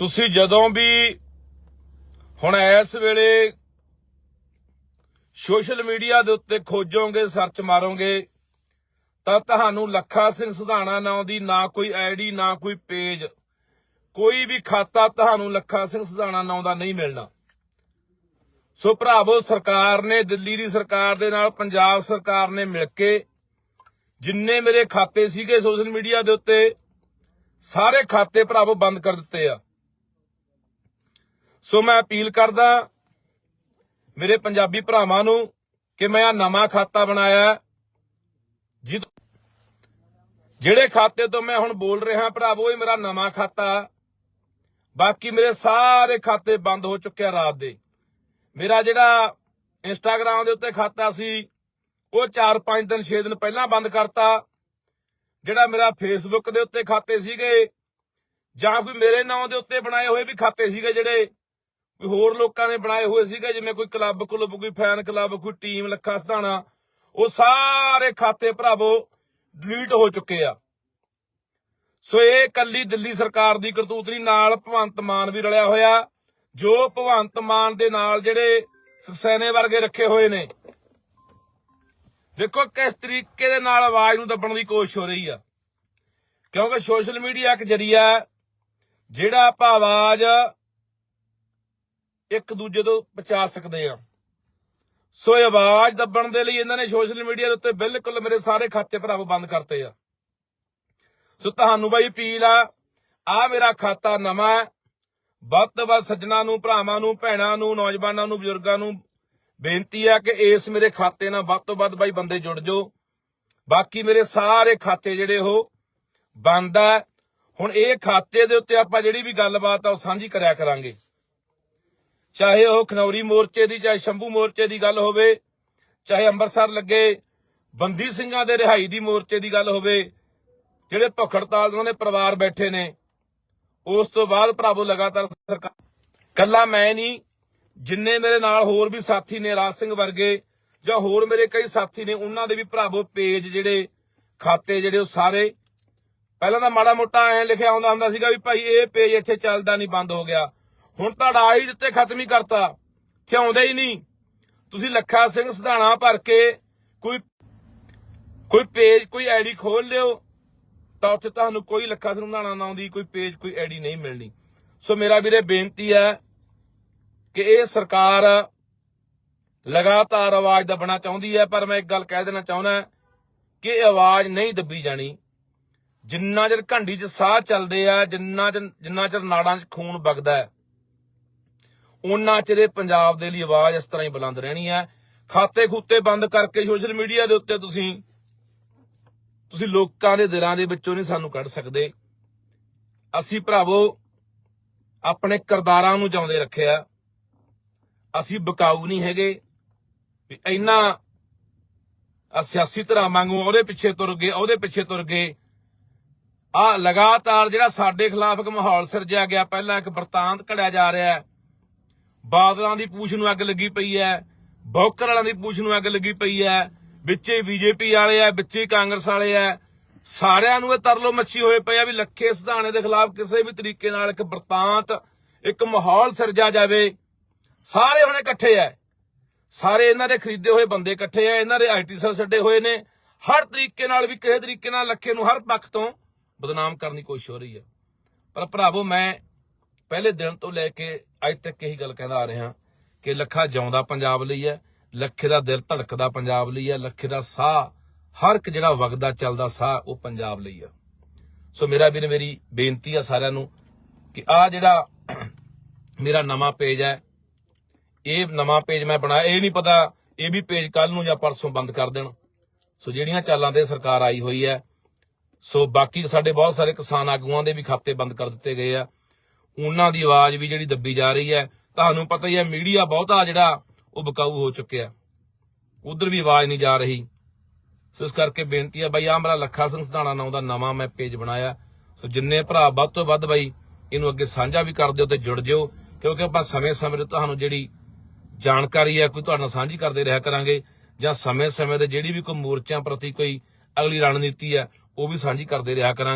ਤੁਸੀਂ ਜਦੋਂ ਵੀ ਹੁਣ ਇਸ ਵੇਲੇ ਸੋਸ਼ਲ ਮੀਡੀਆ ਦੇ ਉੱਤੇ ਖੋਜੋਗੇ, ਸਰਚ ਮਾਰੋਗੇ, ਤਾਂ ਤੁਹਾਨੂੰ ਲੱਖਾ ਸਿੰਘ ਸਿਧਾਣਾ ਨਾਂ ਦੀ ਨਾ ਕੋਈ ਆਈਡੀ, ਨਾ ਕੋਈ ਪੇਜ, ਕੋਈ ਵੀ ਖਾਤਾ ਤੁਹਾਨੂੰ ਲੱਖਾ ਸਿੰਘ ਸਿਧਾਣਾ ਨਾਂ ਦਾ ਨਹੀਂ ਮਿਲਣਾ। ਸੋ ਭਰਾਵੋ, ਸਰਕਾਰ ਨੇ, ਦਿੱਲੀ ਦੀ ਸਰਕਾਰ ਦੇ ਨਾਲ, ਪੰਜਾਬ ਸਰਕਾਰ ਨੇ ਮਿਲ ਕੇ ਜਿੰਨੇ ਮੇਰੇ ਖਾਤੇ ਸੀਗੇ ਸੋਸ਼ਲ ਮੀਡੀਆ ਦੇ ਉੱਤੇ, ਸਾਰੇ ਖਾਤੇ ਭਰਾਵੋ ਬੰਦ ਕਰ ਦਿੱਤੇ ਆ। ਸੋ ਮੈਂ ਅਪੀਲ ਕਰਦਾ ਮੇਰੇ ਪੰਜਾਬੀ ਭਰਾਵਾਂ ਨੂੰ ਕਿ ਮੈਂ ਆ ਨਵਾਂ ਖਾਤਾ ਬਣਾਇਆ ਜਿਹ ਜਿਹੜੇ ਖਾਤੇ ਤੋਂ ਮੈਂ ਹੁਣ ਬੋਲ ਰਿਹਾ ਭਰਾਵੋ, ਇਹ ਮੇਰਾ ਨਵਾਂ ਖਾਤਾ ਬਾਕੀ ਮੇਰੇ ਸਾਰੇ ਖਾਤੇ ਬੰਦ ਹੋ ਚੁੱਕੇ ਆ ਰਾਤ ਦੇ। ਮੇਰਾ ਜਿਹੜਾ ਇੰਸਟਾਗ੍ਰam ਦੇ ਉੱਤੇ ਖਾਤਾ ਸੀ, ਉਹ 4-5 ਦਿਨ 6 ਦਿਨ ਪਹਿਲਾਂ ਬੰਦ ਕਰਤਾ। ਜਿਹੜਾ ਮੇਰਾ ਫੇਸਬੁੱਕ ਦੇ ਉੱਤੇ ਖਾਤੇ ਸੀਗੇ, ਜਾਂ ਕੋਈ ਮੇਰੇ ਨਾਮ ਦੇ ਉੱਤੇ ਬਣਾਏ ਹੋਏ ਵੀ ਖਾਤੇ ਸੀਗੇ ਜਿਹੜੇ ਕੋਈ ਹੋਰ ਲੋਕਾਂ ਨੇ ਬਣਾਏ ਹੋਏ ਸੀਗੇ, ਜਿਵੇਂ ਕੋਈ ਕਲੱਬ ਕਲੁੱਬ, ਕੋਈ ਫੈਨ ਕਲੱਬ, ਕੋਈ ਟੀਮ, ਲੱਖਾ ਸਧਾਣਾ, ਉਹ ਸਾਰੇ ਖਾਤੇ ਭਰਾਵੋ ਡਿਲੀਟ ਹੋ ਚੁੱਕੇ ਆ। ਸੋ ਇਹ ਕੱਲੀ ਦਿੱਲੀ ਸਰਕਾਰ ਦੀ ਕਰਤੂਤ ਨਹੀਂ, ਨਾਲ ਭਗਵੰਤ ਮਾਨ ਵੀ ਰਲਿਆ ਹੋਇਆ, ਜੋ ਭਗਵੰਤ ਮਾਨ ਦੇ ਨਾਲ ਜਿਹੜੇ ਸਕਸੈਨੇ ਵਰਗੇ ਰੱਖੇ ਹੋਏ ਨੇ। ਦੇਖੋ ਕਿਸ ਤਰੀਕੇ ਦੇ ਨਾਲ ਆਵਾਜ਼ ਨੂੰ ਦੱਬਣ ਦੀ ਕੋਸ਼ਿਸ਼ ਹੋ ਰਹੀ ਆ। ਕਿਉਂਕਿ ਸੋਸ਼ਲ ਮੀਡੀਆ ਇੱਕ ਜਰੀਆ ਜਿਹੜਾ ਆਪਾਂ ਆਵਾਜ਼ ਇੱਕ ਦੂਜੇ ਤੋਂ ਪਹੁੰਚਾ ਸਕਦੇ ਆ। ਸੋ ਆਵਾਜ਼ ਦੱਬਣ ਦੇ ਲਈ ਇਹਨਾਂ ਨੇ ਸੋਸ਼ਲ ਮੀਡੀਆ ਦੇ ਉੱਤੇ ਬਿਲਕੁਲ ਮੇਰੇ ਸਾਰੇ ਖਾਤੇ ਭਰਾਵੋ ਬੰਦ ਕਰਤੇ ਆ। ਸੋ ਤੁਹਾਨੂੰ ਬਾਈ ਅਪੀਲ ਆ ਆ ਮੇਰਾ ਖਾਤਾ ਨਵਾਂ ਵੱਧ ਤੋਂ ਵੱਧ ਸੱਜਣਾ ਨੂੰ, ਭਰਾਵਾਂ ਨੂੰ, ਭੈਣਾਂ ਨੂੰ, ਨੌਜਵਾਨਾਂ ਨੂੰ, ਬਜ਼ੁਰਗਾਂ ਨੂੰ ਬੇਨਤੀ ਆ ਕਿ ਇਸ ਮੇਰੇ ਖਾਤੇ ਨਾਲ ਵੱਧ ਤੋਂ ਵੱਧ ਬਾਈ ਬੰਦੇ ਜੁੜ ਜਾਓ। ਬਾਕੀ ਮੇਰੇ ਸਾਰੇ ਖਾਤੇ ਜਿਹੜੇ ਉਹ ਬੰਦ ਆ। ਹੁਣ ਇਹ ਖਾਤੇ ਦੇ ਉੱਤੇ ਆਪਾਂ ਜਿਹੜੀ ਵੀ ਗੱਲਬਾਤ ਆ ਉਹ ਸਾਂਝੀ ਕਰਿਆ ਕਰਾਂਗੇ। ਚਾਹੇ ਉਹ ਖਨੌਰੀ ਮੋਰਚੇ ਦੀ, ਚਾਹੇ ਸ਼ੰਭੂ ਮੋਰਚੇ ਦੀ ਗੱਲ ਹੋਵੇ, ਚਾਹੇ ਅੰਮ੍ਰਿਤਸਰ ਲੱਗੇ ਬੰਦੀ ਸਿੰਘਾਂ ਦੇ ਰਿਹਾਈ ਦੀ ਮੋਰਚੇ ਦੀ ਗੱਲ ਹੋਵੇ, ਜਿਹੜੇ ਭੁੱਖ ਉਹਨਾਂ ਦੇ ਪਰਿਵਾਰ ਬੈਠੇ ਨੇ, ਉਸ ਤੋਂ ਬਾਅਦ ਭਰਾਵੋ ਲਗਾਤਾਰ ਸਰਕਾਰ ਕੱਲਾ ਮੈਂ ਨਹੀਂ, ਜਿੰਨੇ ਮੇਰੇ ਨਾਲ ਹੋਰ ਵੀ ਸਾਥੀ ਨੇ ਰਾਜ ਸਿੰਘ ਵਰਗੇ, ਜਾਂ ਹੋਰ ਮੇਰੇ ਕਈ ਸਾਥੀ ਨੇ, ਉਹਨਾਂ ਦੇ ਵੀ ਭਰਾਵੋ ਪੇਜ ਜਿਹੜੇ, ਖਾਤੇ ਜਿਹੜੇ ਉਹ ਸਾਰੇ, ਪਹਿਲਾਂ ਤਾਂ ਮਾੜਾ ਮੋਟਾ ਐ ਲਿਖਿਆ ਆਉਂਦਾ ਹੁੰਦਾ ਸੀਗਾ ਵੀ ਭਾਈ ਇਹ ਪੇਜ ਇੱਥੇ ਚੱਲਦਾ ਨਹੀਂ, ਬੰਦ ਹੋ ਗਿਆ। ਹੁਣ ਤਾਂ ਅੜਾ ਹੀ ਦਿੱਤੇ ਖਤਮ ਹੀ ਕਰਤਾ। ਇੱਥੇ ਹੀ ਨਹੀਂ। ਤੁਸੀਂ ਲੱਖਾ ਸਿੰਘ ਸਿਧਾਣਾ ਭਰ ਕੇ ਕੋਈ ਕੋਈ ਪੇਜ ਕੋਈ ਆਈਡੀ ਖੋਲ ਲਿਓ, ਤਾਂ ਉੱਥੇ ਤੁਹਾਨੂੰ ਕੋਈ ਲੱਖਾ ਸਿੰਘ ਸਿਧਾਣਾ ਨਾਂ ਦੀ ਕੋਈ ਪੇਜ ਕੋਈ ਆਈਡੀ ਨਹੀਂ ਮਿਲਣੀ। ਸੋ ਮੇਰਾ ਵੀਰੇ ਬੇਨਤੀ ਹੈ ਕਿ ਇਹ ਸਰਕਾਰ ਲਗਾਤਾਰ ਆਵਾਜ਼ ਦੱਬਣਾ ਚਾਹੁੰਦੀ ਹੈ, ਪਰ ਮੈਂ ਇੱਕ ਗੱਲ ਕਹਿ ਦੇਣਾ ਚਾਹੁੰਦਾ ਕਿ ਇਹ ਆਵਾਜ਼ ਨਹੀਂ ਦੱਬੀ ਜਾਣੀ। ਜਿੰਨਾ ਚਿਰ ਘੰਡੀ 'ਚ ਸਾਹ ਚੱਲਦੇ ਆ, ਜਿੰਨਾ ਚਿਰ ਜਿੰਨਾ ਚਿਰ ਨਾੜਾਂ 'ਚ ਖੂਨ ਵਗਦਾ ਹੈ ਉਹਨਾਂ ਚਿਰ ਪੰਜਾਬ ਦੇ ਲਈ ਆਵਾਜ਼ ਇਸ ਤਰ੍ਹਾਂ ਹੀ ਬੁਲੰਦ ਰਹਿਣੀ ਹੈ। ਖਾਤੇ ਖੂਤੇ ਬੰਦ ਕਰਕੇ ਸੋਸ਼ਲ ਮੀਡੀਆ ਦੇ ਉੱਤੇ ਤੁਸੀਂ ਤੁਸੀਂ ਲੋਕਾਂ ਦੇ ਦਿਲਾਂ ਦੇ ਵਿੱਚੋਂ ਨਹੀਂ ਸਾਨੂੰ ਕੱਢ ਸਕਦੇ। ਅਸੀਂ ਭਰਾਵੋ, ਆਪਣੇ ਕਿਰਦਾਰਾਂ ਨੂੰ ਜਾਉਂਦੇ ਰੱਖਿਆ। ਅਸੀਂ ਬਕਾਊ ਨਹੀਂ ਹੈਗੇ। ਵੀ ਇੰਨਾ ਸਿਆਸੀ ਧਿਰਾਂ ਵਾਂਗੂ ਉਹਦੇ ਪਿੱਛੇ ਤੁਰ ਗਏ, ਉਹਦੇ ਪਿੱਛੇ ਤੁਰ ਗਏ। ਆ ਲਗਾਤਾਰ ਜਿਹੜਾ ਸਾਡੇ ਖਿਲਾਫ ਇੱਕ ਮਾਹੌਲ ਸਿਰਜਿਆ ਗਿਆ, ਪਹਿਲਾਂ ਇੱਕ ਵਰਤਾਂਤ ਘੜਿਆ ਜਾ ਰਿਹਾ ਹੈ। ਬਾਦਲਾਂ ਦੀ ਪੂਛ ਨੂੰ ਅੱਗ ਲੱਗੀ ਪਈ ਹੈ ਬੌਕਰ ਵਾਲਿਆਂ ਦੀ ਪੂਛ ਨੂੰ ਅੱਗ ਲੱਗੀ ਪਈ ਹੈ ਵਿੱਚੇ ਬੀਜੇਪੀ ਵਾਲੇ ਆ ਵਿੱਚੇ ਕਾਂਗਰਸ ਵਾਲੇ ਆ ਸਾਰਿਆਂ ਨੂੰ ਇਹ ਤਰਲੋ ਮੱਛੀ ਹੋਏ ਪਏ ਆ ਵੀ ਲੱਖੇ ਸਿਧਾਣੇ ਦੇ ਖਿਲਾਫ ਕਿਸੇ ਵੀ ਤਰੀਕੇ ਨਾਲ ਇੱਕ ਵਰਤਾਂਤ, ਇੱਕ ਮਾਹੌਲ ਸਿਰਜਿਆ ਜਾਵੇ। ਸਾਰੇ ਹੁਣ ਇਕੱਠੇ ਆ ਸਾਰੇ ਇਹਨਾਂ ਦੇ ਖਰੀਦੇ ਹੋਏ ਬੰਦੇ ਇਕੱਠੇ ਆ ਇਹਨਾਂ ਦੇ ਆਈਟੀ ਸੈੱਲ ਛੱਡੇ ਹੋਏ ਨੇ। ਹਰ ਤਰੀਕੇ ਨਾਲ ਵੀ ਕਿਸੇ ਤਰੀਕੇ ਨਾਲ ਲੱਖੇ ਨੂੰ ਹਰ ਪੱਖ ਤੋਂ ਬਦਨਾਮ ਕਰਨ ਦੀ ਕੋਸ਼ਿਸ਼ ਹੋ ਰਹੀ ਹੈ ਪਰ ਭਰਾਵੋ, ਮੈਂ ਪਹਿਲੇ ਦਿਨ ਤੋਂ ਲੈ ਕੇ ਅੱਜ ਤੱਕ ਇਹੀ ਗੱਲ ਕਹਿੰਦਾ ਆ ਰਿਹਾ ਕਿ ਲੱਖਾ ਜਿਉਂਦਾ ਪੰਜਾਬ ਲਈ ਹੈ, ਲੱਖੇ ਦਾ ਦਿਲ ਧੜਕਦਾ ਪੰਜਾਬ ਲਈ ਹੈ, ਲੱਖੇ ਦਾ ਸਾਹ, ਹਰ ਇੱਕ ਜਿਹੜਾ ਵਗਦਾ ਚੱਲਦਾ ਸਾਹ ਉਹ ਪੰਜਾਬ ਲਈ ਆ। ਸੋ ਮੇਰਾ ਵੀਰ, ਮੇਰੀ ਬੇਨਤੀ ਆ ਸਾਰਿਆਂ ਨੂੰ ਕਿ ਆ ਜਿਹੜਾ ਮੇਰਾ ਨਵਾਂ ਪੇਜ ਹੈ, ਇਹ ਨਵਾਂ ਪੇਜ ਮੈਂ ਬਣਾਇਆ, ਇਹ ਨਹੀਂ ਪਤਾ ਇਹ ਵੀ ਪੇਜ ਕੱਲ ਨੂੰ ਜਾਂ ਪਰਸੋਂ ਬੰਦ ਕਰ ਦੇਣ। ਸੋ ਜਿਹੜੀਆਂ ਚਾਲਾਂ ਤੇ ਸਰਕਾਰ ਆਈ ਹੋਈ ਹੈ, ਸੋ ਬਾਕੀ ਸਾਡੇ ਬਹੁਤ ਸਾਰੇ ਕਿਸਾਨ ਆਗੂਆਂ ਦੇ ਵੀ ਖਾਤੇ ਬੰਦ ਕਰ ਦਿੱਤੇ ਗਏ ਆ। ਉਹਨਾਂ ਦੀ ਆਵਾਜ਼ ਵੀ ਜਿਹੜੀ ਦੱਬੀ ਜਾ ਰਹੀ ਹੈ, ਤੁਹਾਨੂੰ ਪਤਾ ਹੀ ਹੈ ਮੀਡੀਆ ਬਹੁਤਾ ਜਿਹੜਾ ਉਹ ਬਕਾਊ ਹੋ ਚੁੱਕਿਆ। ਉਧਰ ਵੀ ਆਵਾਜ਼ ਨਹੀਂ ਜਾ ਰਹੀ। ਸੋ ਇਸ ਕਰਕੇ ਬੇਨਤੀ ਹੈ ਬਾਈ ਆ ਮੇਰਾ ਲੱਖਾ ਸਿੰਘ ਸਿਧਾਣਾ ਨਾਮ ਦਾ ਨਵਾਂ ਮੈਂ ਪੇਜ ਬਣਾਇਆ। ਸੋ ਜਿੰਨੇ ਭਰਾ ਵੱਧ ਤੋਂ ਵੱਧ ਬਾਈ, ਇਹਨੂੰ ਅੱਗੇ ਸਾਂਝਾ ਵੀ ਕਰ ਦਿਓ ਤੇ ਜੁੜ ਜਿਓ, ਕਿਉਂਕਿ ਆਪਾਂ ਸਮੇਂ-ਸਮੇਂ ਤੇ ਤੁਹਾਨੂੰ ਜਿਹੜੀ ਜਾਣਕਾਰੀ ਹੈ, ਕੋਈ ਤੁਹਾਡੇ ਨਾਲ ਸਾਂਝੀ ਕਰਦੇ ਰਿਹਾ ਕਰਾਂਗੇ, ਜਾਂ ਸਮੇਂ-ਸਮੇਂ ਤੇ ਜਿਹੜੀ ਵੀ ਕੋਈ ਮੋਰਚਿਆਂ ਪ੍ਰਤੀ ਕੋਈ ਅਗਲੀ ਰਣਨੀਤੀ ਹੈ, ਉਹ ਵੀ ਸਾਂਝੀ ਕਰਦੇ ਰਿਹਾ ਕਰਾਂਗੇ।